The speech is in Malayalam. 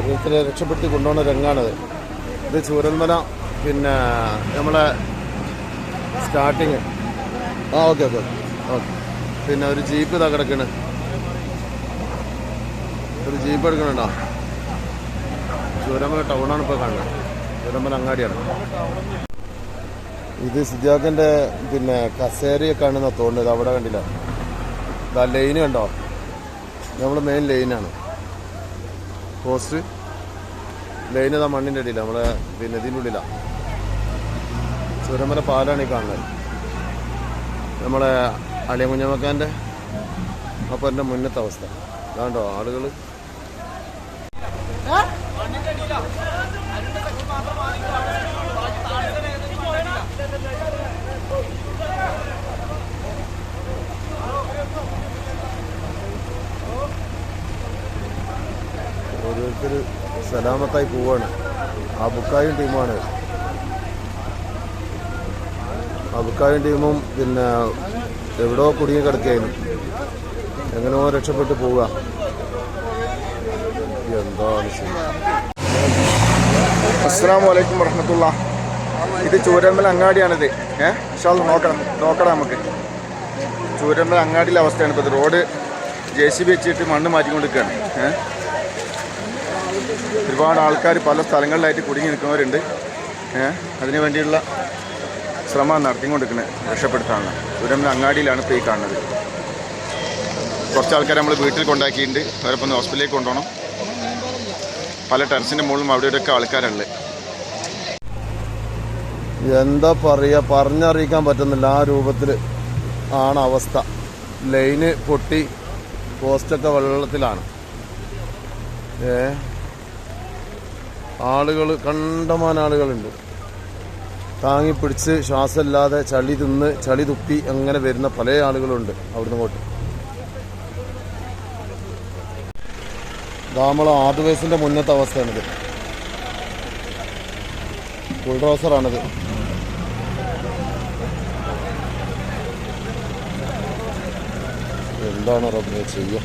ഓരോരുത്തരെ രക്ഷപ്പെടുത്തി കൊണ്ടുപോകുന്ന രംഗാണത്. ഇത് ചൂരന്മല പിന്നെ നമ്മളെ സ്റ്റാർട്ടിങ് ആ ഓക്കെ ഓക്കെ ഓക്കെ പിന്നെ ഒരു ജീപ്പ് ഇതാ കിടക്കണ്. ഒരു ജീപ്പ് എടുക്കണുണ്ടോ? ചൂരമല ടൗണാണ് ഇപ്പോൾ കാണുന്നത്. ചൂരമല അങ്ങാടിയാണ്. ഇത് സിദ്ധാഖിന്റെ പിന്നെ കസേരയൊക്കെ ആണെന്നാണ് തോന്നുന്നത്. അവിടെ കണ്ടില്ല. ഇതാ ലൈന് കണ്ടോ? നമ്മൾ മെയിൻ ലൈനാണ് പോസ്റ്റ് ഇതാ മണ്ണിന്റെ അടിയിൽ നമ്മളെ പിന്നെ ഇതിന്റെ ഉള്ളിലാണ് ചുരമല പാലാണ് ഈ കാണുന്നത്. നമ്മളെ അളിയ കുഞ്ഞമ്മക്കാന്റെ അപ്പോൾ എന്റെ മുന്നത്തെ അവസ്ഥ. അതാണ്ടോ ആളുകൾ ഓരോരുത്തർ സലാമത്തായി പോവാണ്. ആ ബുക്കായും ടീമാണ്. ആ ബുക്കായും ടീമും പിന്നെ എവിടോ കുടുങ്ങി കിടക്കുകയായിരുന്നു എങ്ങനെയോ രക്ഷപ്പെട്ട് പോവുക. എന്താണ് അസ്സാം വലൈക്കും വറഹമത്തുള്ള ഇത് ചൂരമ്പൽ അങ്ങാടിയാണിത്. ഏഹ് ഇഷാൽ നോക്കണം. നോക്കണം നമുക്ക്. ചൂരമ്പൽ അങ്ങാടിയിലെ അവസ്ഥയാണ് ഇപ്പോൾ റോഡ് ജെ സി ബി വെച്ചിട്ട് മണ്ണ് മാറ്റിക്കൊണ്ടിരിക്കുകയാണ്. ഏഹ് ഒരുപാട് ആൾക്കാർ പല സ്ഥലങ്ങളിലായിട്ട് കുടുങ്ങി നിൽക്കുന്നവരുണ്ട് അതിനു വേണ്ടിയുള്ള ശ്രമം നടത്തിക്കൊണ്ടിരിക്കുന്നത് രക്ഷപ്പെടുത്താനുള്ള. ചൂരമ്മൽ അങ്ങാടിയിലാണ് ഇപ്പോൾ ഈ കാണുന്നത്. കുറച്ച് ആൾക്കാർ നമ്മൾ വീട്ടിൽ കൊണ്ടാക്കിയിട്ടുണ്ട്. അവരപ്പം ഒന്ന് ഹോസ്പിറ്റലിലേക്ക് കൊണ്ടുപോകണം. പല ടെറസിന്റെ മുകളിലും അവിടെ ഇവിടെയൊക്കെ ആൾക്കാരുണ്ട്. എന്താ പറയുക പറഞ്ഞറിയിക്കാൻ പറ്റുന്നില്ല. ആ രൂപത്തിൽ ആണ് അവസ്ഥ. ലൈന് പൊട്ടി പോസ്റ്റൊക്കെ വെള്ളത്തിലാണ്. ഏ ആളുകൾ കണ്ടമാൻ ആളുകളുണ്ട്. താങ്ങി പിടിച്ച് ശ്വാസമില്ലാതെ ചളി തിന്ന് ചളി തുപ്പി അങ്ങനെ വരുന്ന പല ആളുകളുണ്ട് അവിടുന്ന് ഇങ്ങോട്ട്. നമ്മളെ ആദിവേസിന്റെ മുന്നത്തെ അവസ്ഥയാണിത്. ബുൾഡോസറാണിത്. എന്താണ് റബ്ബെ ചെയ്യുക?